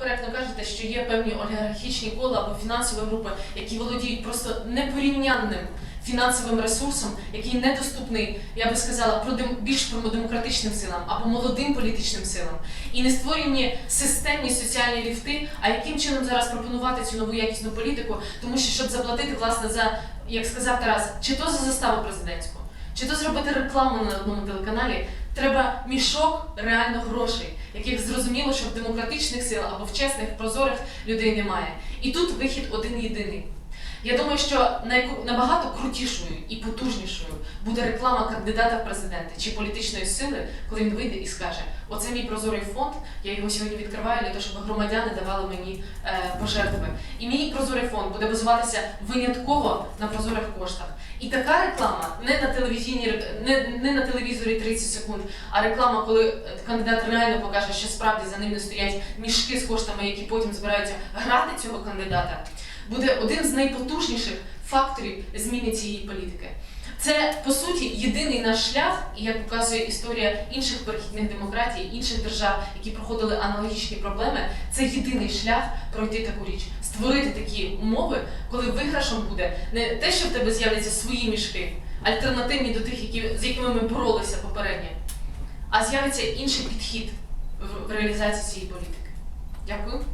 Коректно кажете, що є певні олігархічні кола або фінансові групи, які володіють просто непорівнянним фінансовим ресурсом, який недоступний, я би сказала, продем- більш промодемократичним силам або молодим політичним силам, і не створені системні соціальні ліфти. А яким чином зараз пропонувати цю нову якісну політику? Тому що щоб заплатити власне за, як сказав Тарас, чи то за заставу президентську, чи то зробити рекламу на одному телеканалі, треба мішок реально грошей, яких зрозуміло, що в демократичних силах або в чесних, прозорих людей немає. І тут вихід один єдиний. Я думаю, що набагато крутішою і потужнішою буде реклама кандидата в президенти чи політичної сили, коли він вийде і скаже: Оце мій прозорий фонд, я його сьогодні відкриваю для того, щоб громадяни давали мені е, пожертви. І мій прозорий фонд буде базуватися винятково на прозорих коштах. І така реклама не на телевізійній рек- не, не на телевізорі 30 секунд, а реклама, коли е, кандидат реально покаже, що справді за ним не стоять мішки з коштами, які потім збираються грати цього кандидата, буде один з найпотужніших факторів зміни цієї політики. Це по суті єдиний наш шлях, і як показує історія інших перехідних демократій, інших держав, які проходили аналогічні проблеми. Це єдиний шлях пройти таку річ, створити такі умови, коли виграшом буде не те, що в тебе з'являться свої мішки, альтернативні до тих, які з якими ми боролися попередньо, а з'явиться інший підхід в, реалізації цієї політики. Дякую.